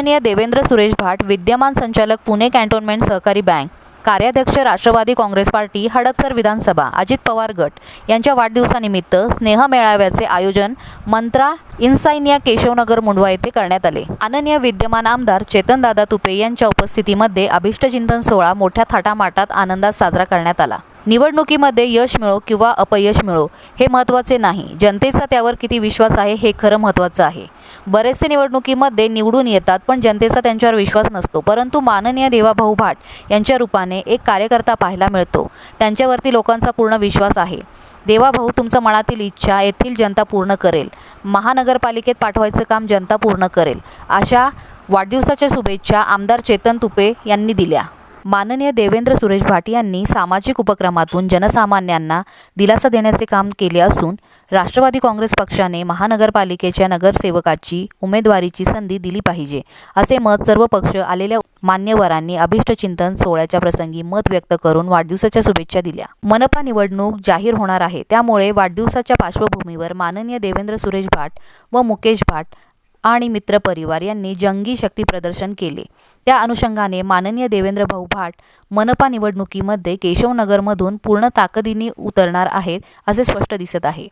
माननीय देवेंद्र सुरेश भाट विद्यमान संचालक पुणे कॅन्टोन्मेंट सहकारी बँक कार्याध्यक्ष राष्ट्रवादी काँग्रेस पार्टी हडपसर विधानसभा अजित पवार गट यांच्या वाढदिवसानिमित्त स्नेह मेळाव्याचे आयोजन मंत्रा इन्साईनिया केशवनगर मुंडवा येथे करण्यात आले. अनन्य विद्यमान आमदार चेतनदादा तुपे यांच्या उपस्थितीमध्ये अभिष्टचिंतन सोहळा मोठ्या थाटामाटात आनंदात साजरा करण्यात आला. निवडणुकीमध्ये यश मिळो किंवा अपयश मिळो हे महत्त्वाचे नाही. जनतेचा त्यावर किती विश्वास आहे हे खरं महत्त्वाचं आहे. बरेचसे निवडणुकीमध्ये निवडून येतात पण जनतेचा त्यांच्यावर विश्वास नसतो. परंतु माननीय देवाभाऊ भाट यांच्या रूपाने एक कार्यकर्ता पाहायला मिळतो. त्यांच्यावरती लोकांचा पूर्ण विश्वास आहे. देवाभाऊ तुमचं मनातील इच्छा येथील जनता पूर्ण करेल. महानगरपालिकेत पाठवायचं काम जनता पूर्ण करेल. अशा वाढदिवसाच्या शुभेच्छा आमदार चेतन तुपे यांनी दिल्या. माननीय देवेंद्र सुरेश भाट यांनी सामाजिक उपक्रमातून जनसामान्यांना दिलासा देण्याचे काम केले असून राष्ट्रवादी काँग्रेस पक्षाने महानगरपालिकेच्या नगरसेवकाची उमेदवारीची संधी दिली पाहिजे असे मत सर्व पक्ष आलेल्या मान्यवरांनी अभिष्टचिंतन सोहळ्याच्या प्रसंगी मत व्यक्त करून वाढदिवसाच्या शुभेच्छा दिल्या. मनपा निवडणूक जाहीर होणार आहे त्यामुळे वाढदिवसाच्या पार्श्वभूमीवर माननीय देवेंद्र सुरेश भाट व मुकेश भाट आणि मित्रपरिवार यांनी जंगी शक्ती प्रदर्शन केले. त्या अनुषंगाने माननीय देवेंद्र भाऊ भाट मनपा निवडणुकीमध्ये केशवनगरमधून पूर्ण ताकदीने उतरणार आहेत असे स्पष्ट दिसत आहे.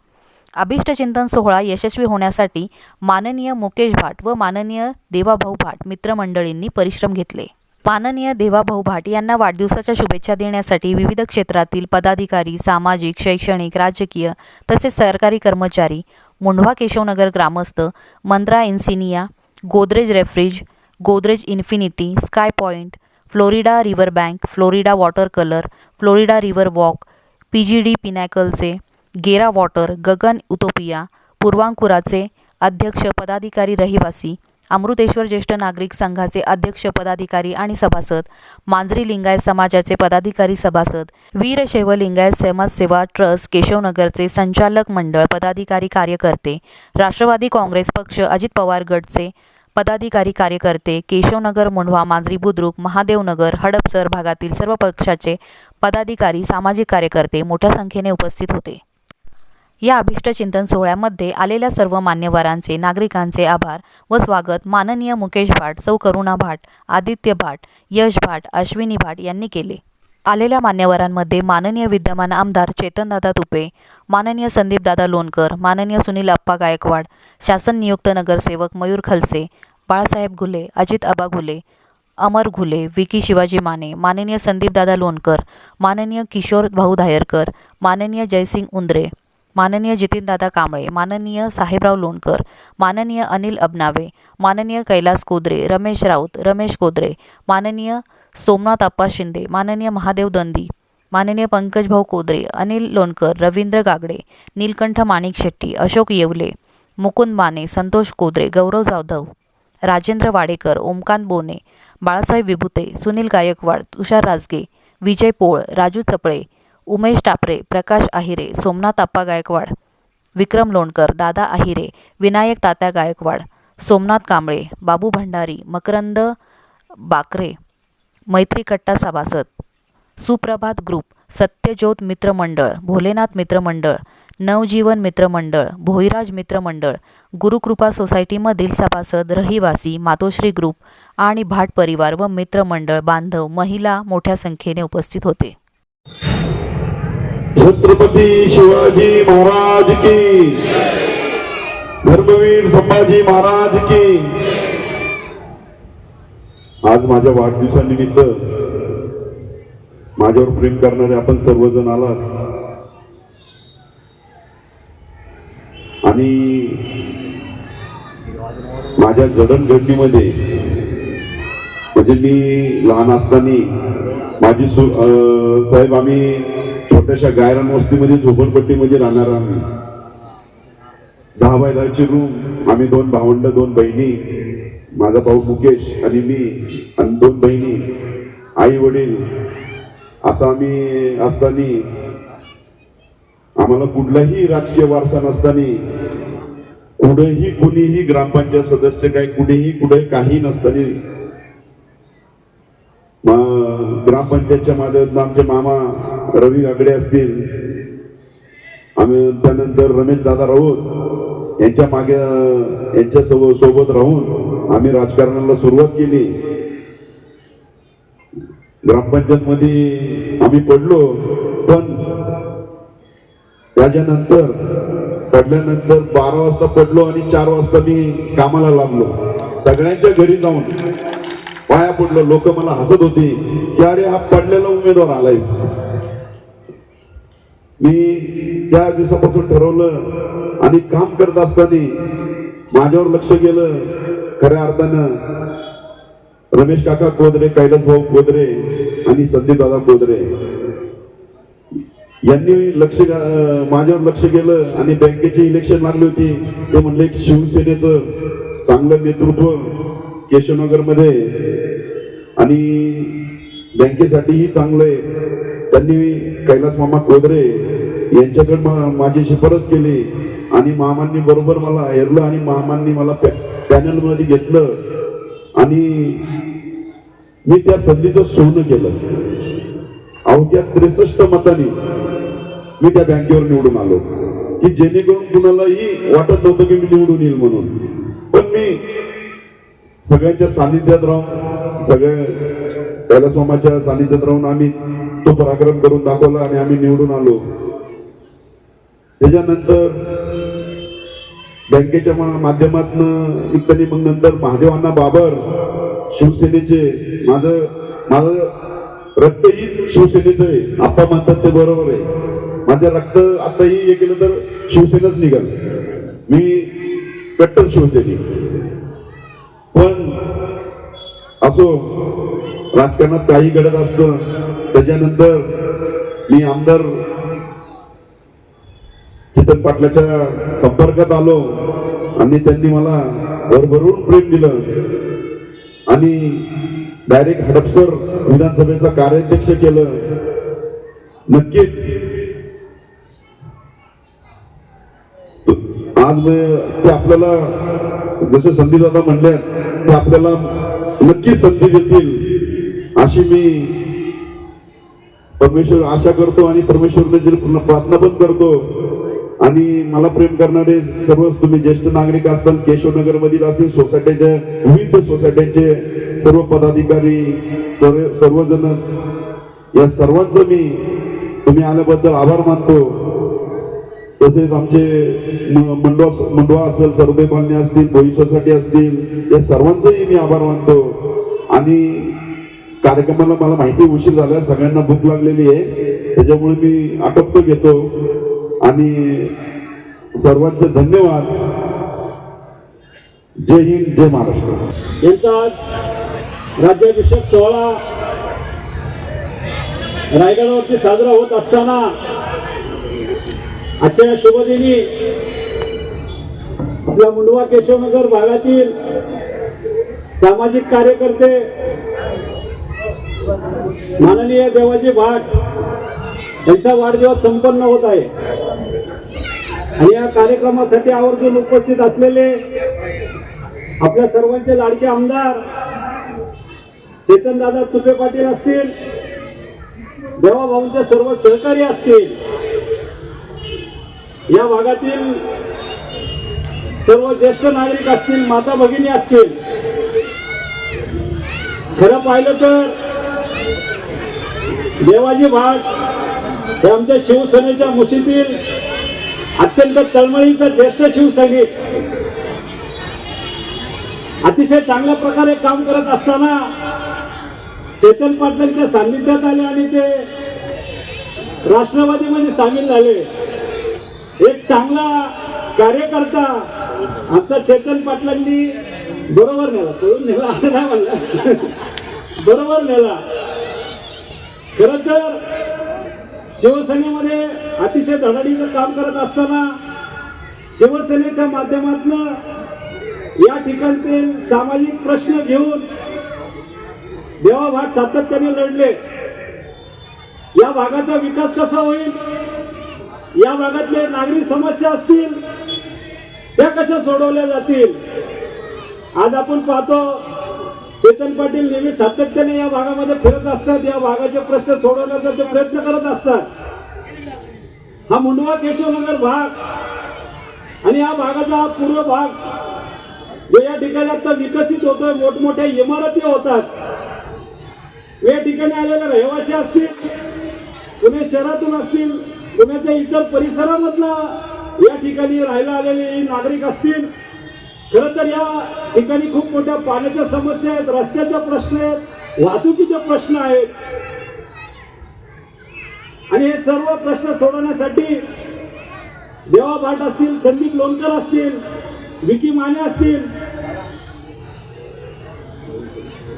अभिष्टचिंतन सोहळा यशस्वी होण्यासाठी माननीय मुकेश भाट व माननीय देवाभाऊ भाट मित्रमंडळींनी परिश्रम घेतले. माननीय देवाभाऊ भाट यांना वाढदिवसाच्या शुभेच्छा देण्यासाठी विविध क्षेत्रातील पदाधिकारी सामाजिक शैक्षणिक राजकीय तसेच सरकारी कर्मचारी मुंढवा केशवनगर ग्रामस्थ Mantra insignia Godrej रेफ्रिज Godrej infinity sky point Florida river bank Florida water colour Florida river walk P G D पिनॅकलचे Gera water गगन उतोपिया पूर्वांकुराचे अध्यक्ष पदाधिकारी रहिवासी अमृतेश्वर ज्येष्ठ नागरिक संघाचे अध्यक्ष पदाधिकारी आणि सभासद मांजरी लिंगायत समाजाचे पदाधिकारी सभासद वीरशैव लिंगायत समाजसेवा ट्रस्ट केशवनगरचे संचालक मंडळ पदाधिकारी कार्यकर्ते राष्ट्रवादी काँग्रेस पक्ष अजित पवार गटचे पदाधिकारी कार्यकर्ते केशवनगर मुंढवा मांजरी बुद्रुक महादेवनगर हडपसर भागातील सर्व पक्षाचे पदाधिकारी सामाजिक कार्यकर्ते मोठ्या संख्येने उपस्थित होते. या अभिष्टचिंतन सोहळ्यामध्ये आलेल्या सर्व मान्यवरांचे नागरिकांचे आभार व स्वागत माननीय मुकेश भाट सौ करुणा भाट आदित्य भाट यश भाट अश्विनी भाट यांनी केले. आलेल्या मान्यवरांमध्ये माननीय विद्यमान आमदार चेतनदादा तुपे माननीय संदीपदादा लोणकर माननीय सुनील अप्पा गायकवाड शासन नियुक्त नगरसेवक मयूर खलसे बाळासाहेब घुले अजित अबा घुले अमर घुले विकी शिवाजी माने माननीय संदीपदादा लोणकर माननीय किशोर भाऊ धायरकर माननीय जयसिंग उंद्रे माननीय जितीनदादा कांबळे माननीय साहेबराव लोणकर माननीय अनिल अबनावे माननीय कैलास कोदरे रमेश राऊत रमेश कोदरे माननीय सोमनाथ अप्पा शिंदे माननीय महादेव दंदी माननीय पंकजभाऊ कोदरे अनिल लोणकर रवींद्र गागडे नीलकंठ माणिक शेट्टी अशोक येवले मुकुंद माने संतोष कोदरे गौरव जाधव राजेंद्र वाडेकर ओमकांत बोने बाळासाहेब विभुते सुनील गायकवाड तुषार राजगे विजय पोळ राजू चपळे उमेश टापरे प्रकाश आहिरे सोमनाथ आप्पा गायकवाड विक्रम लोणकर दादा आहिरे विनायक तात्या गायकवाड सोमनाथ कांबळे बाबू भंडारी मकरंद बाकरे मैत्री कट्टा सभासद सुप्रभात ग्रुप सत्यज्योत मित्रमंडळ भोलेनाथ मित्रमंडळ नवजीवन मित्रमंडळ भोईराज मित्रमंडळ गुरुकृपा सोसायटीमधील सभासद रहिवासी मातोश्री ग्रुप आणि भाट परिवार व मित्रमंडळ बांधव महिला मोठ्या संख्येने उपस्थित होते. छत्रपती शिवाजी महाराज की। धर्मवीर संभाजी महाराज की। आज माझ्या वाढदिवसानिमित्त माझ्यावर प्रेम करणारे आपण सर्वजण आलात. आणि माझ्या जडणघडणीमध्ये म्हणजे मी लहान असताना माझी सु अं, साहेब आम्ही छोट्याशा गायरान वस्तीमध्ये झोपडपट्टीमध्ये राहणार आम्ही. दहा बाय दहाची रूम आम्ही दोन भावंड दोन बहिणी माझा भाऊ मुकेश आणि मी आणि दोन बहिणी आई वडील असं आम्ही असताना आम्हाला कुठलाही राजकीय वारसा नसताना कुठेही कुणीही ग्रामपंचायत सदस्य काय कुठेही कुठे काही नसताना ग्रामपंचायतच्या माध्यमातून आमचे मामा रवी गागडे असतील. आम्ही त्यानंतर रमेश दादा राऊत यांच्या मागे यांच्या सोबत सोबत राहून आम्ही राजकारणाला सुरुवात केली. ग्रामपंचायत मध्ये आम्ही पडलो पण त्याच्यानंतर पडल्यानंतर बारा वाजता पडलो आणि चार वाजता मी कामाला लागलो. सगळ्यांच्या घरी जाऊन. पाया पडलो लोक मला हसत होती. की अरे हा पडलेला उमेदवार आलाय. मी त्या दिवसापासून ठरवलं आणि काम करत असताना माझ्यावर लक्ष गेलं. खऱ्या अर्थानं रमेश काका कोदरे कैलास भाऊ कोदरे आणि संदीप दादा कोदरे यांनी लक्ष माझ्यावर लक्ष गेलं आणि बँकेची इलेक्शन लागली होती. ते म्हणले की शिवसेनेचं चांगलं नेतृत्व केशवनगरमध्ये आणि बँकेसाठीही चांगलं आहे. त्यांनी कैलास मामा कोदरे यांच्याकडे मा- माझी शिफारस केली. आणि मामांनी बरोबर मला हेरलं आणि मामांनी मला पॅनलमध्ये घेतलं. आणि मी त्या संधीचं सोनं केलं. अवघ्या त्रेसष्ट मतांनी मी त्या बँकेवर निवडून आलो. की जेणेकरून कुणालाही वाटत नव्हतं की मी निवडून येईल म्हणून. पण मी सगळ्यांच्या सानिध्यात राहून सगळ्या सोमाच्या सानिध्यात राहून आम्ही तो पराक्रम करून दाखवला आणि आम्ही निवडून आलो. त्याच्यानंतर बँकेच्या माध्यमातून इतकं मग नंतर महादेवांना बाबर शिवसेनेचे माझं माझं रक्तही शिवसेनेचं आहे. आप्पा म्हणतात ते बरोबर आहे. माझं रक्त आताही हे केलं तर शिवसेनाच निघाल. मी कट्टर शिवसैनिक पण असो राजकारणात काही घडत असतं त्याच्यानंतर मी आमदार चेतन पाटलाच्या संपर्कात आलो आणि त्यांनी मला भरभरून प्रेम दिलं. आणि डायरेक्ट हडपसर विधानसभेचा कार्याध्यक्ष केलं. नक्कीच आज ते आपल्याला जसं संधी दादा म्हणले ते आपल्याला नक्कीच संधी देतील अशी मी परमेश्वर आशा करतो आणि परमेश्वर प्रार्थना पण करतो. आणि मला प्रेम करणारे सर्वच तुम्ही ज्येष्ठ नागरिक असताल केशवनगर मधील असतील सोसायटीच्या विविध सोसायट्यांचे सर्व पदाधिकारी सर्व सर्वजण या सर्वांचं मी तुम्ही आल्याबद्दल आभार मानतो. तसेच आमचे मंडवा मंडवा असेल सर्वे कॉलनी असतील बोई सोसायटी असतील या सर्वांचेही मी आभार मानतो. आणि कार्यक्रमाला मला माहिती उशीर झाला सगळ्यांना भूक लागलेली आहे. त्याच्यामुळे मी आटोपतो घेतो. आणि सर्वांचे धन्यवाद. जय हिंद जय महाराष्ट्र. यांचा आज राज्याभिषेक सोहळा रायगडावरती साजरा होत असताना आजच्या शुभदिनी आपल्या मुंडवा केशवनगर भागातील सामाजिक कार्यकर्ते माननीय देवाजी भाट यांचा वाढदिवस संपन्न होत आहे. आणि या कार्यक्रमासाठी आवर्जून उपस्थित असलेले आपल्या सर्वांचे लाडके आमदार चेतनदादा तुपे पाटील असतील देवाभाऊंचे सर्व सहकारी असतील या भागातील सर्व ज्येष्ठ नागरिक असतील माता भगिनी असतील खरं पाहिलं तर देवाजी भाट हे आमच्या शिवसेनेच्या मुशीतील अत्यंत तळमळीचं ज्येष्ठ शिवसैनिक. अतिशय चांगल्या प्रकारे काम करत असताना चेतन पाटलांच्या सान्निध्यात आले आणि ते राष्ट्रवादीमध्ये सामील झाले. एक चांगला कार्यकर्ता आमचा चेतन पाटलांनी बरोबर नेला. सोडून नेला असं नाही म्हणलं. बरोबर नेला. खर तर शिवसेनेमध्ये अतिशय धडाडीचं काम करत असताना शिवसेनेच्या माध्यमातून या ठिकाणचे सामाजिक प्रश्न घेऊन देवाभाट सातत्याने लढले. या भागाचा विकास कसा होईल? या भागातले नागरिक समस्या असतील त्या कशा सोडवल्या जातील? आज आपण पाहतो चेतन पाटील नेहमी सातत्याने या भागामध्ये फिरत असतात या भागाचे प्रश्न सोडवण्याचा ते प्रयत्न करत असतात. हा मुंडवा केशवनगर भाग आणि या भागाचा हा पूर्व भाग जो या ठिकाणी आता विकसित होतोय मोठमोठ्या इमारती होतात. या ठिकाणी आलेले रहिवासी असतील पुणे शहरातून असतील पुण्याच्या इतर परिसरामधला या ठिकाणी राहायला आलेले नागरिक असतील खरं तर या ठिकाणी खूप मोठ्या पाण्याच्या समस्या आहेत रस्त्याच्या प्रश्न आहेत वाहतुकीचे प्रश्न आहेत. आणि हे सर्व प्रश्न सोडवण्यासाठी देवा भाट असतील संदीप लोणकर असतील विकी माने असतील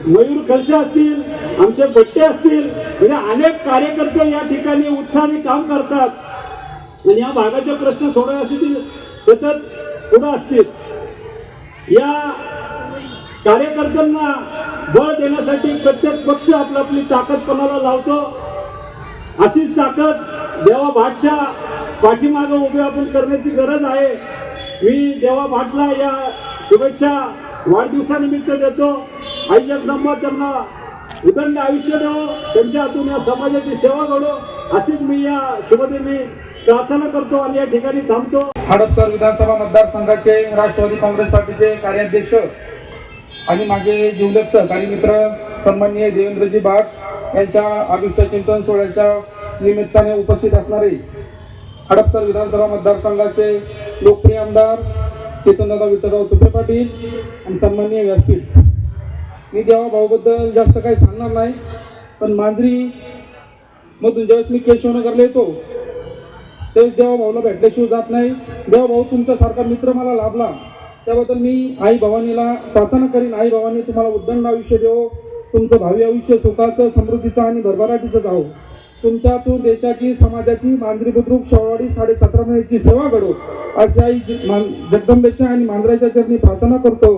मयूर खलसे असतील आमचे बट्टे असतील म्हणजे अनेक कार्यकर्ते या ठिकाणी उत्साहाने काम करतात. आणि या भागाचे प्रश्न सोडवण्यासाठी सतत पुढे असतील. या कार्यकर्त्यांना बळ देण्यासाठी प्रत्येक पक्ष आपली आपली ताकद कोणाला लावतो? अशीच ताकद देवा भाटच्या पाठीमागे उभे आपण करण्याची गरज आहे. मी देवा भाटला या शुभेच्छा वाढदिवसानिमित्त देतो. आई जगदंबा त्यांना उदंड आयुष्य देवो त्यांच्या हातून या समाजाची सेवा घडो अशीच मी या शुभदेवी प्रार्थना करतो आणि या ठिकाणी थांबतो. हडपसर विधानसभा मतदारसंघाचे राष्ट्रवादी काँग्रेस पार्टीचे कार्याध्यक्ष आणि माझे जीवलक सहकारी मित्र सन्माननीय देवेंद्रजी भाट यांच्या अभिष्ट चिंतन सोहळ्याच्या निमित्ताने उपस्थित असणारे हडपसर विधानसभा मतदारसंघाचे लोकप्रिय आमदार चेतनदादा विठ्ठलराव तुपे पाटील आणि सन्माननीय व्यासपीठ. मी देवा भाऊबद्दल जास्त काही सांगणार नाही पण मांजरी मधून ज्यावेळेस मी केशवनगरला येतो तेच देवाभाऊला भेटल्याशिवाय जात नाही. देवाभाऊ तुमच्यासारखा मित्र मला लाभला. त्याबद्दल मी आई भवानीला प्रार्थना करीन. आई भवानी तुम्हाला उद्दंड आयुष्य देवो. तुमचं भावी आयुष्य सुखाचं समृद्धीचं आणि भरभराटीचं जावो. तुमच्यातून देशाची समाजाची मांजरी बुद्रुक शेववाडी साडेसतरा महिन्याची सेवा घडो. अशा आई जगदंबेच्या आणि मांजराच्या चरणी प्रार्थना करतो.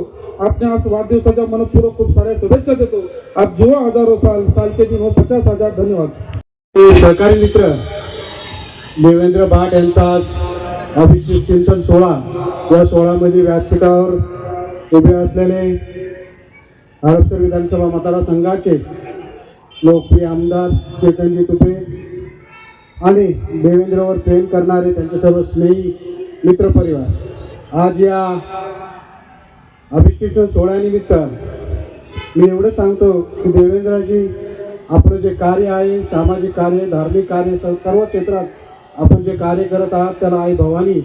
आपल्या आज वाढदिवसाच्या मनपूर्वक खूप साऱ्या शुभेच्छा देतो. आप जीवा हजारो साल साल के दिन हो पचास हजार धन्यवाद. सहकारी मित्र देवेंद्र भाट यांचा आज अभिषेक चिंतन सोहळा या सोहळ्यामध्ये व्यासपीठावर उभे असल्याने हडपसर विधानसभा मतदारसंघाचे लोकप्रिय आमदार चेतनजी तुपे आणि देवेंद्रवर प्रेम करणारे त्यांचे सर्व स्नेही मित्रपरिवार. आज या अभिषेक सोहळ्यानिमित्त मी एवढं सांगतो की देवेंद्रजी आपलं जे कार्य आहे सामाजिक कार्य धार्मिक कार्य सर्व क्षेत्रात आपण जे कार्य करत आहात त्याला आई भवानी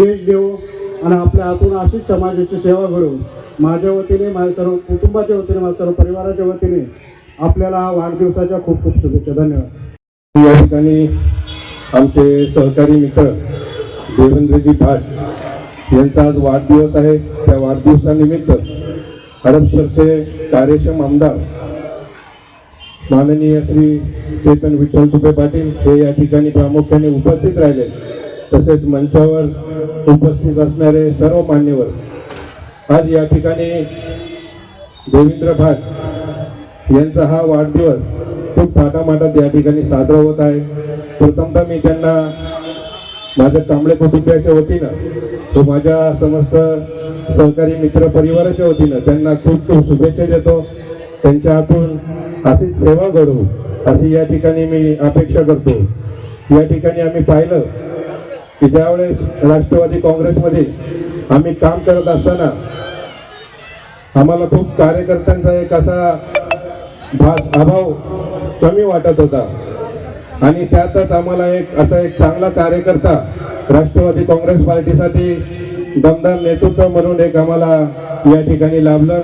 यश देव आणि आपल्या हातून अशीच समाजाची सेवा घडवू माझ्या वतीने माझ्या सर्व कुटुंबाच्या वतीने माझ्या सर्व परिवाराच्या वतीने आपल्याला वाढदिवसाच्या खूप खूप शुभेच्छा. धन्यवाद. या ठिकाणी आमचे सहकारी मित्र देवेंद्रजी भाट यांचा आज वाढदिवस आहे. त्या वाढदिवसानिमित्त हडपसरचे कार्यक्षम आमदार माननीय श्री चेतन विठ्ठल तुपे पाटील हे या ठिकाणी प्रामुख्याने उपस्थित राहिले. तसेच मंचावर उपस्थित असणारे सर्व मान्यवर आज या ठिकाणी देवेंद्र भाट यांचा हा वाढदिवस खूप थाटामाटात या ठिकाणी साजरा होत आहे. प्रथमतः मी त्यांना माझ्या कांबळे कुटुंबियाच्या वतीनं तो माझ्या समस्त सहकारी मित्र परिवाराच्या वतीनं त्यांना खूप खूप शुभेच्छा देतो. त्यांच्या हातून अशीच सेवा घडवू अशी या ठिकाणी मी अपेक्षा करतो. या ठिकाणी आम्ही पाहिलं की ज्यावेळेस राष्ट्रवादी काँग्रेसमध्ये आम्ही काम करत असताना आम्हाला खूप कार्यकर्त्यांचा एक असा भास अभाव कमी वाटत होता. आणि त्यातच आम्हाला एक असा एक चांगला कार्यकर्ता राष्ट्रवादी काँग्रेस पार्टीसाठी दमदार नेतृत्व म्हणून एक आम्हाला या ठिकाणी लाभलं.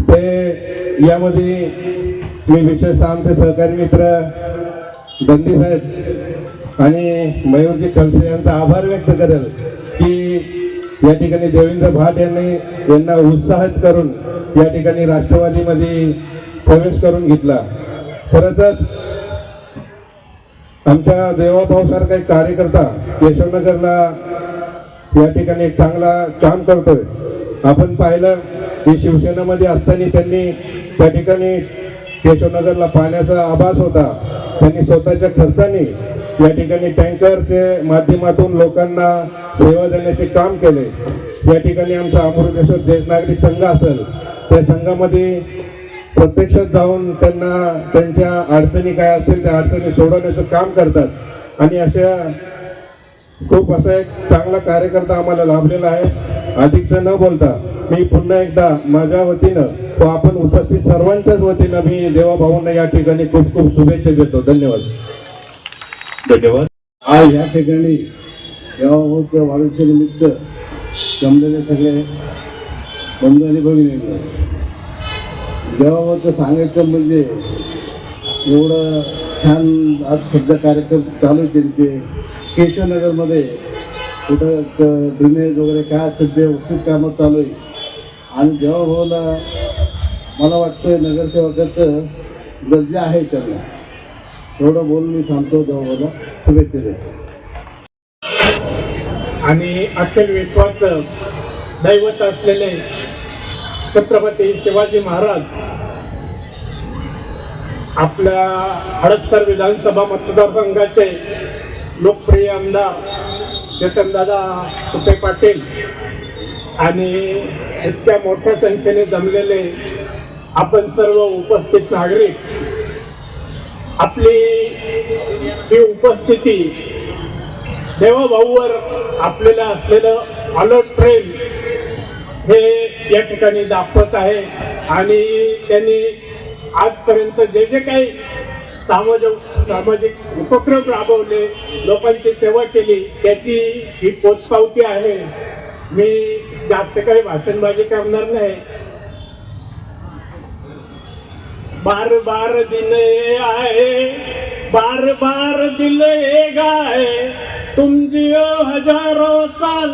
ते यामध्ये मी विशेषतः आमचे सहकारी मित्र गंदी साहेब आणि मयूरजी खलसे यांचा आभार व्यक्त करेल की या ठिकाणी देवेंद्र भाट यांनी यांना उत्साहित करून या ठिकाणी राष्ट्रवादीमध्ये प्रवेश करून घेतला. खरंच आमच्या देवाभाऊ सारखा एक कार्यकर्ता केशवनगरला या ठिकाणी एक चांगला काम करतोय. आपण पाहिलं की शिवसेनेमध्ये असताना त्यांनी त्या ठिकाणी केशवनगरला पाण्याचा आभास होता. त्यांनी स्वतःच्या खर्चाने या ठिकाणी टँकरचे माध्यमातून लोकांना सेवा देण्याचे काम केले. या ठिकाणी आमचा अमृतेश्वर देश नागरिक संघ असेल. त्या संघामध्ये प्रत्यक्षात जाऊन त्यांना त्यांच्या अडचणी काय असतील त्या अडचणी सोडवण्याचं काम करतात. आणि अशा खूप असा एक चांगला कार्यकर्ता आम्हाला लाभलेला आहे. अधिकचं न बोलता मी पुन्हा एकदा माझ्या वतीनं व आपण उपस्थित सर्वांच्याच वतीनं मी देवाभाऊंना या ठिकाणी खूप खूप शुभेच्छा देतो. धन्यवाद. धन्यवाद. आज या ठिकाणी देवाभाऊच्या वाढदिवसानिमित्त जमलेले सगळे बंधू आणि भगिनी देवाबद्दल सांगायचं म्हणजे एवढं छान आज सध्या कार्यक्रम चालू आहे त्यांचे. केशवनगरमध्ये कुठं ड्रेनेज वगैरे काय सध्या उत्कृष्ट कामं चालू आहे. आणि देवाभाऊला मला वाटतं नगरसेवकाचं गरजे आहे त्यांना. एवढं बोलून मी थांबतो देवाभाऊला शुभेच्छा देतो. आणि अखिल विश्वास दैवत असलेले छत्रपती शिवाजी महाराज आपल्या हडपसर विधानसभा मतदारसंघाचे लोकप्रिय आमदार चेतनदादा तुपे पाटील आणि इतक्या मोठ्या संख्येने जमलेले आपण सर्व उपस्थित नागरिक आपली ही उपस्थिती देवाभाऊवर आपल्याला असलेलं अलर्ट प्रेम हे या ठिकाणी दाखवत आहे. आणि त्यांनी आजपर्यंत जे जे काही सामाजिक सामाजिक उपक्रम राबवले लोकांची सेवा केली त्याची ही पोचपावती आहे. मी जास्त काही भाषणबाजी करणार नाही. बार बार दिन हे आए बार बार दिल ये गाए तुम जियो साल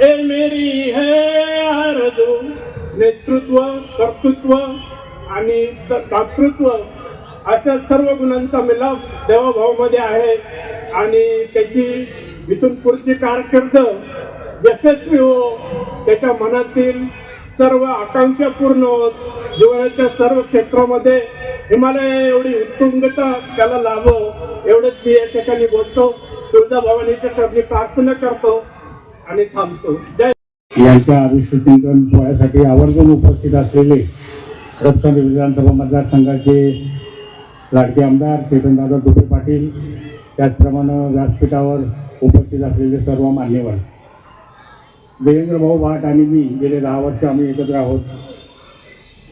ए मेरी है आरजू नेतृत्व कर्तृत्व आणि दातृत्व अशा सर्व गुणांचा मिलाप देवाभावामध्ये आहे. आणि त्याची इथून पुढची कारकीर्द यशस्वी हो. त्याच्या मनातील सर्व आकांक्षा पूर्ण होत. जीवनाच्या सर्व क्षेत्रामध्ये हिमालय एवढी उत्तुंगता त्याला लाभो. एवढंच मी या ठिकाणी बोलतो. तुळजा भवानीच्या चरणी प्रार्थना करतो. आणि थांबतो. यांच्या अभिष्टचिंतन सोहळ्यासाठी आवर्जून उपस्थित असलेले रत्नागिरी विधानसभा मतदारसंघाचे लाडके आमदार चेतनदादा दुबे पाटील त्याचप्रमाणे व्यासपीठावर उपस्थित असलेले सर्व मान्यवर. देवेंद्र भाऊ भाट आणि मी गेले दहा वर्ष आम्ही एकत्र आहोत.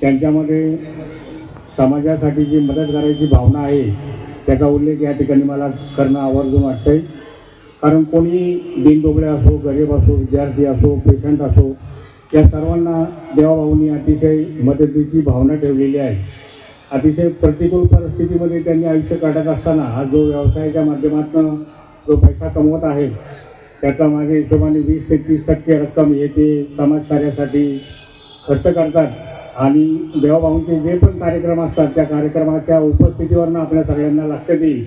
त्यांच्यामध्ये समाजासाठी जी मदत करायची भावना आहे त्याचा उल्लेख या ठिकाणी मला करणं आवर्जून वाटतंय. कारण कोणी दिनदोबळे असो गरीब असो विद्यार्थी असो पेशंट असो या सर्वांना देवाभाऊंनी अतिशय मदतीची भावना ठेवलेली आहे. अतिशय प्रतिकूल परिस्थितीमध्ये त्यांनी आयुष्य काढत असताना हा जो व्यवसायाच्या माध्यमातून जो पैसा कमवत आहे त्याचा माझ्या हिशोबाने वीस ते तीस टक्के रक्कम हे ते समाजकार्यासाठी खर्च करतात. आणि देवाभाऊंचे जे पण कार्यक्रम असतात त्या कार्यक्रमाच्या उपस्थितीवरनं आपल्या सगळ्यांना लक्षात येईल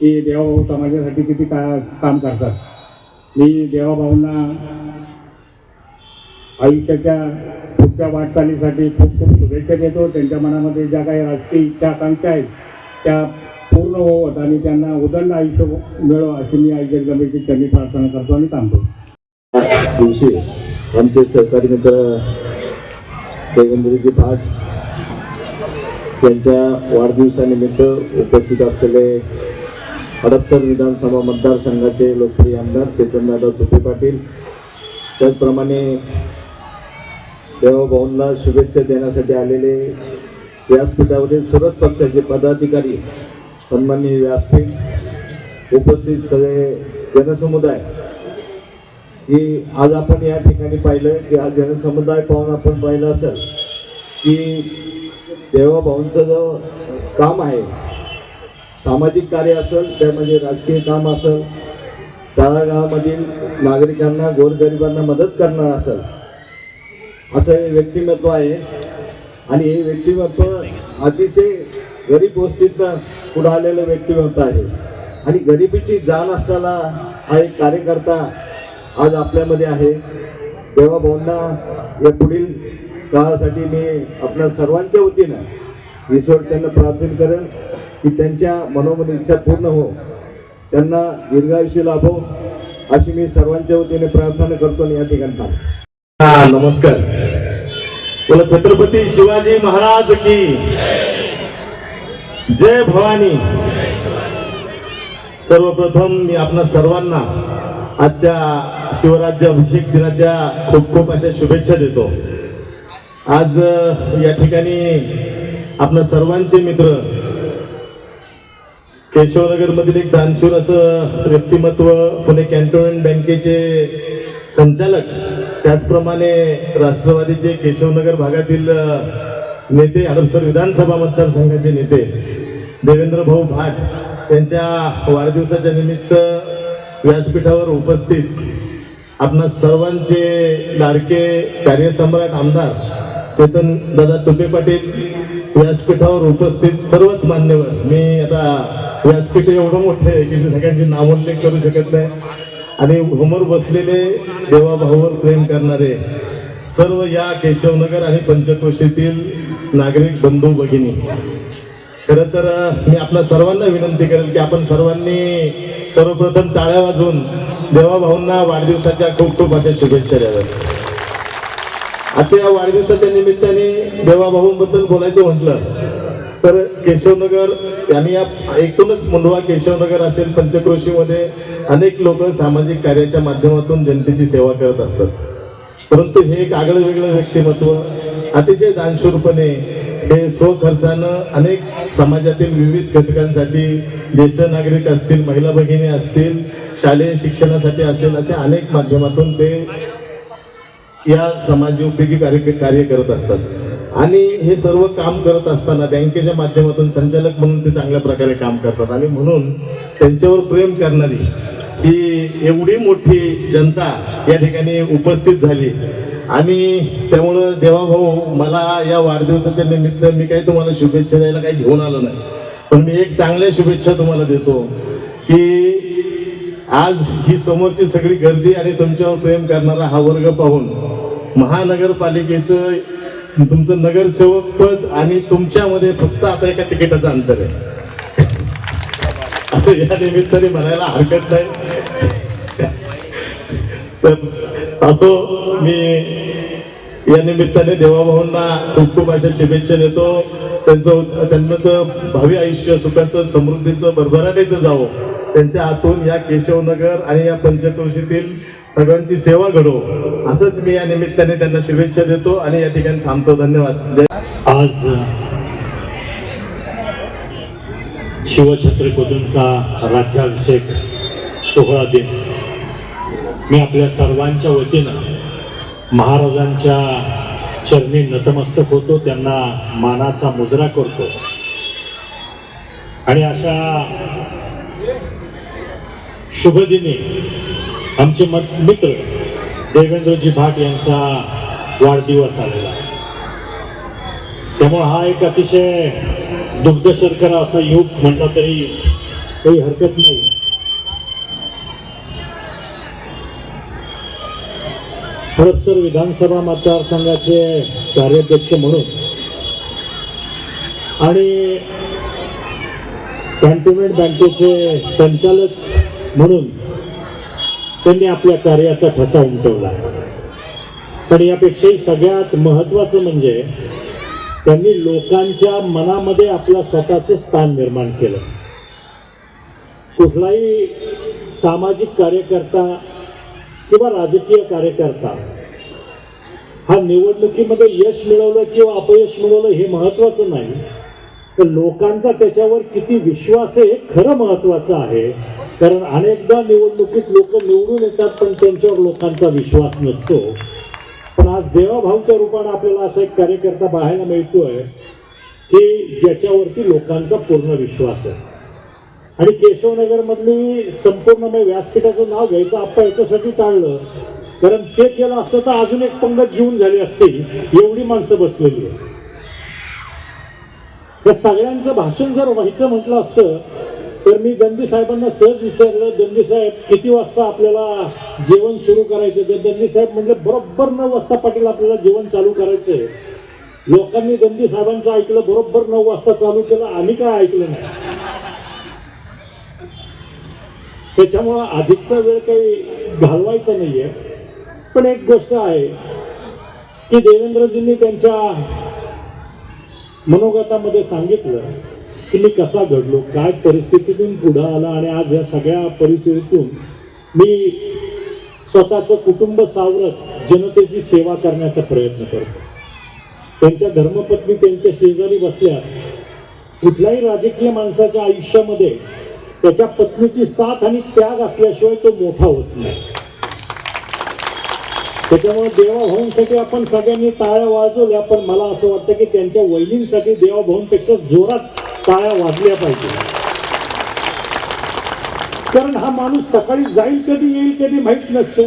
की देवाभाऊ समाजासाठी किती का काम करतात. मी देवाभाऊंना आयुष्याच्या पुढच्या वाटचालीसाठी खूप खूप शुभेच्छा देतो. त्यांच्या मनामध्ये ज्या काही राजकीय इच्छा आकांक्षा आहेत त्या पूर्ण होवत आणि त्यांना उदंड आयुष्य मिळो अशी मी आई जगदंबेची त्यांनी प्रार्थना करतो आणि थांबतो. दिवशी आमचे सहकारी मित्र देवेंद्रजी भाट यांच्या वाढदिवसानिमित्त उपस्थित असलेले हडपसर विधानसभा मतदारसंघाचे लोकप्रिय आमदार चेतनदादा सुपे पाटील. त्याचप्रमाणे देवाभाऊंना शुभेच्छा देण्यासाठी आलेले व्यासपीठावरील सर्वच पक्षाचे पदाधिकारी सन्माननीय व्यासपीठ उपस्थित सगळे जनसमुदाय. की आज आपण या ठिकाणी पाहिलं की हा जनसमुदाय पाहून आपण पाहिलं असेल की देवाभाऊंचं जो काम आहे सामाजिक कार्य असेल त्यामध्ये राजकीय काम असेल तळागाळामधील नागरिकांना गोरगरिबांना मदत करणं असेल असं हे व्यक्तिमत्व आहे. आणि हे व्यक्तिमत्व अतिशय गरीब वस्तीतनं पुढं आलेलं व्यक्तिमत्व आहे. आणि गरिबीची जाण असताना हा एक कार्यकर्ता आज आपल्यामध्ये आहे. तेव्हा भाऊंना या पुढील काळासाठी मी आपल्या सर्वांच्या वतीनं ईश्वर त्यांना प्रार्थना करेन. की त्यांच्या मनोमन इच्छा पूर्ण हो. त्यांना दीर्घायुष्य लाभो अशी मी सर्वांच्या वतीने प्रार्थना करतो आणि या ठिकाणी नमस्कार. बोला छत्रपती शिवाजी महाराज की जय भवानी. सर्वप्रथम मी आपणा सर्वांना आजच्या शिवराज्य अभिषेक दिनाच्या खूप खूप अशा शुभेच्छा देतो. आज या ठिकाणी आपल्या सर्वांचे मित्र केशवनगर मधील एक दानशूर असं व्यक्तिमत्व पुणे कॅन्टोन्मेंट बँकेचे संचालक त्याचप्रमाणे राष्ट्रवादीचे केशवनगर भागातील नेते हडपसर विधानसभा मतदारसंघाचे नेते देवेंद्र भाऊ भाट यांच्या वाढदिवसाच्या निमित्त व्यासपीठावर उपस्थित आपणा सर्वांचे लाडके कार्यसम्राट आमदार चेतन दादा तुपे पाटील व्यासपीठावर उपस्थित सर्वच मान्यवर. मी आता व्यासपीठ एवढं मोठं आहे की मी सगळ्यांची नामोल्लेख करू शकत नाही. आणि समोर बसलेले देवाभाऊवर प्रेम करणारे सर्व या केशवनगर आणि पंचक्रोशीतील नागरिक बंधू भगिनी. खरं तर मी आपल्या सर्वांना विनंती करेल की आपण सर्वांनी सर्वप्रथम टाळ्या वाजवून देवाभाऊंना वाढदिवसाच्या खूप खूप अशा शुभेच्छा द्याव्यात. आजच्या या वाढदिवसाच्या निमित्ताने देवाभाऊंबद्दल बोलायचं म्हटलं तर केशवनगर यांनी या एकूणच मुंडवा केशवनगर असेल पंचक्रोशीमध्ये अनेक लोक सामाजिक कार्याच्या माध्यमातून जनतेची सेवा करत असतात. परंतु हे एक आगळं वेगळं व्यक्तिमत्व अतिशय दानशूरपणे हे स्वखर्चानं अनेक समाजातील विविध घटकांसाठी ज्येष्ठ नागरिक असतील महिला भगिनी असतील शालेय शिक्षणासाठी असेल अशा अनेक माध्यमातून ते या समाजोपयोगी कार्य कार्य करत असतात. आणि हे सर्व काम करत असताना बँकेच्या माध्यमातून संचालक म्हणून ते चांगल्या प्रकारे काम करतात. आणि म्हणून त्यांच्यावर प्रेम करणारी ही एवढी मोठी जनता या ठिकाणी उपस्थित झाली. आणि त्यामुळं देवाभाऊ मला या वाढदिवसाच्या निमित्त मी काही तुम्हाला शुभेच्छा द्यायला काही घेऊन आलो नाही. पण मी एक चांगल्या शुभेच्छा तुम्हाला देतो की आज ही समोरची सगळी गर्दी आणि तुमच्यावर प्रेम करणारा हा वर्ग पाहून महानगरपालिकेचं तुमचं नगरसेवक पद आणि तुमच्यामध्ये फक्त आता एका तिकिटाचं अंतर आहे. असं या निमित्ताने म्हणायला हरकत नाही. तर असो मी या निमित्ताने देवाभाऊंना खूप खूप अशा शुभेच्छा देतो. त्यांचं त्यांचं भावी आयुष्य सुखाचं समृद्धीचं भरभराटीचं जावं. त्यांच्या हातून या केशवनगर आणि या पंचक्रोशीतील सगळ्यांची सेवा घडो. असंच मी या निमित्ताने त्यांना शुभेच्छा देतो आणि या ठिकाणी थांबतो. धन्यवाद. आज शिवछत्रपतींचा राज्याभिषेक सोहळा दिन. मी आपल्या सर्वांच्या वतीनं महाराजांच्या चरणी नतमस्तक होतो त्यांना मानाचा मुजरा करतो. आणि अशा शुभदिनी आमचे मित्र देवेंद्रजी भाट यांचा वाढदिवस आलेला. त्यामुळं त्यामुळे हा एक अतिशय दुग्ध शर्करा असा युग म्हणला तरी काही हरकत नाही. हडपसर विधानसभा मतदारसंघाचे कार्याध्यक्ष म्हणून आणि कॅन्टोन्मेंट बँकेचे संचालक म्हणून त्यांनी आपल्या कार्याचा ठसा उमटवला. पण यापेक्षाही सगळ्यात महत्त्वाचं म्हणजे त्यांनी लोकांच्या मनामध्ये आपलं स्वतःचं स्थान निर्माण केलं. कुठलाही सामाजिक कार्यकर्ता किंवा राजकीय कार्यकर्ता हा निवडणुकीमध्ये यश मिळवलं किंवा अपयश मिळवलं हे महत्त्वाचं नाही. तर लोकांचा त्याच्यावर किती विश्वास आहे खरं महत्त्वाचं आहे. कारण अनेकदा निवडणुकीत लोक निवडून येतात पण त्यांच्यावर लोकांचा विश्वास नसतो. पण आज देवाभाऊच्या रूपाने आपल्याला असा एक कार्यकर्ता पाहायला मिळतोय की ज्याच्यावरती लोकांचा पूर्ण विश्वास आहे. आणि केशवनगरमधली संपूर्ण मी व्यासपीठाचं नाव घ्यायचं आपण याच्यासाठी टाळलं. कारण ते केलं असतं तर अजून एक पंगत जीवन झाली असती एवढी माणसं बसलेली आहे त्या सगळ्यांचं भाषण जर व्हायचं म्हटलं असतं तर मी गंदी साहेबांना सहज विचारलं गंदी साहेब किती वाजता आपल्याला जेवण सुरू करायचं? तर गंदी साहेब म्हणजे बरोबर नऊ वाजता पाटील आपल्याला जेवण चालू करायचंय. लोकांनी गंदी साहेबांचं ऐकलं बरोबर नऊ वाजता चालू केलं आम्ही काय ऐकलं नाही? त्याच्यामुळं अधिकचा वेळ काही घालवायचा नाहीये. पण एक गोष्ट आहे की देवेंद्रजींनी त्यांच्या मनोगतामध्ये सांगितलं की मी कसा घडलो काय परिस्थितीतून पुढं आला आणि आज या सगळ्या परिस्थितीतून मी स्वतःचं कुटुंब सावरत जनतेची सेवा करण्याचा प्रयत्न करतो. त्यांच्या धर्मपत्नी त्यांच्या शेजारी बसल्या. कुठल्याही राजकीय माणसाच्या आयुष्यामध्ये त्याच्या पत्नीची साथ आणि त्याग असल्याशिवाय तो मोठा होत नाही. त्याच्यामुळे देवाभाऊंसाठी आपण सगळ्यांनी टाळ्या वाजवल्या पण मला असं वाटतं की त्यांच्या वहिनींसाठी देवाभाऊंपेक्षा जोरात टाळ्या वाजल्या पाहिजे. कारण हा माणूस सकाळी जाईल कधी येईल कधी माहीत नसतो.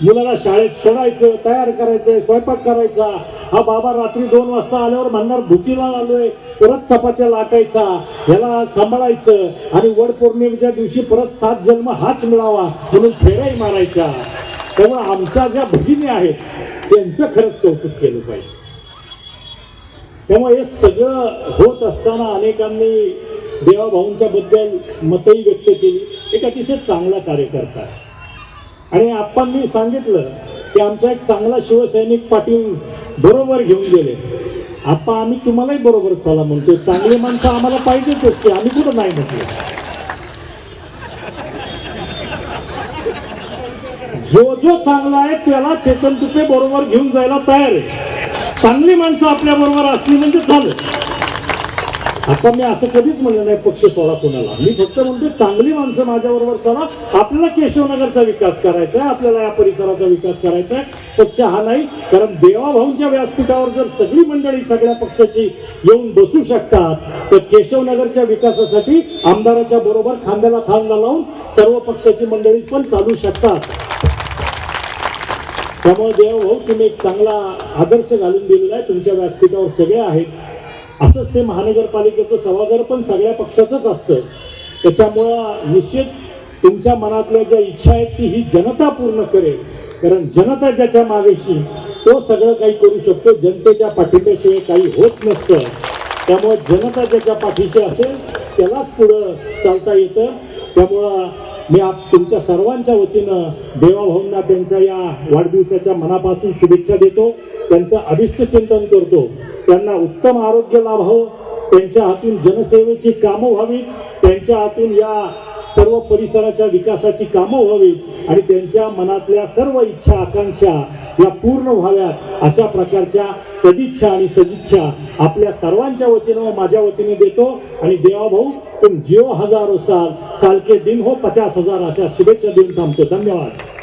मुलाला शाळेत सोडायचं तयार करायचं स्वयंपाक करायचा. हा बाबा रात्री दोन वाजता आल्यावर म्हणणार भुकीला आलोय परत चपात्या लाटायचा ह्याला सांभाळायचं आणि वड पौर्णिमेच्या दिवशी परत सात जन्म हाच मिळावा म्हणून फेऱ्याही मारायच्या. तेव्हा आमच्या ज्या भगिनी आहेत त्यांचं खरंच कौतुक केलं पाहिजे. त्यामुळे हे सगळं होत असताना अनेकांनी देवाभाऊंच्या बद्दल मतही व्यक्त केली. एक अतिशय चांगला कार्यकर्ता आहे. आणि आप्पांनी सांगितलं की आमचा एक चांगला शिवसैनिक पाटील बरोबर घेऊन गेले. आप्पा आम्ही तुम्हालाही बरोबर चला म्हणतो चांगली माणसं आम्हाला पाहिजेतच की आम्ही कुठं नाही म्हटलं? जो जो चांगला आहे त्याला चेतन तुपे बरोबर घेऊन जायला तयार आहे. चांगली माणसं आपल्या बरोबर असली म्हणजे झालं आता मी असं कधीच म्हणलं नाही पक्ष सोडा कोणाला. मी फक्त म्हणतो चांगली माणसं माझ्या बरोबर चला. आपल्याला केशवनगरचा विकास करायचा आहे आपल्याला या परिसराचा विकास करायचा आहे. पक्ष हा नाही कारण देवाभाऊंच्या व्यासपीठावर जर सगळी मंडळी सगळ्या पक्षाची येऊन बसू शकतात तर केशवनगरच्या विकासासाठी आमदाराच्या बरोबर खांद्याला खांदा लावून सर्व पक्षाची मंडळी पण चालू शकतात. त्यामुळे देवभाऊ तुम्ही एक चांगला आदर्श घालून दिलेला आहे. तुमच्या व्यासपीठावर सगळे आहेत. असंच ते महानगरपालिकेचं सभागार पण सगळ्या पक्षाचंच असतं. त्याच्यामुळं निश्चित तुमच्या मनातल्या ज्या इच्छा आहेत ती ही जनता पूर्ण करेल. कारण जनता ज्याच्या मागेशी तो सगळं काही करू शकतो. जनतेच्या पाठिंब्याशिवाय काही होत नसतं. त्यामुळे जनता ज्याच्या पाठीशी असेल त्यालाच पुढं चालता येतं. त्यामुळं मी आप तुमच्या सर्वांच्या वतीनं देवाभाऊंना त्यांच्या या वाढदिवसाच्या मनापासून शुभेच्छा देतो. त्यांचं अभिष्ट चिंतन करतो. त्यांना उत्तम आरोग्य लाभावं. त्यांच्या हातून जनसेवेची कामं व्हावीत. त्यांच्या हातून या सर्व परिसराच्या विकासाची कामं व्हावीत. आणि त्यांच्या मनातल्या सर्व इच्छा आकांक्षा या पूर्ण व्हाव्यात अशा प्रकारच्या सदिच्छा आणि सदिच्छा आपल्या सर्वांच्या वतीनं माझ्या वतीने देतो. आणि देवाभाऊ तुम जिओ हजारो साल साल के दिन हो पचास हजार अशा शुभेच्छा देऊन थांबतो. धन्यवाद.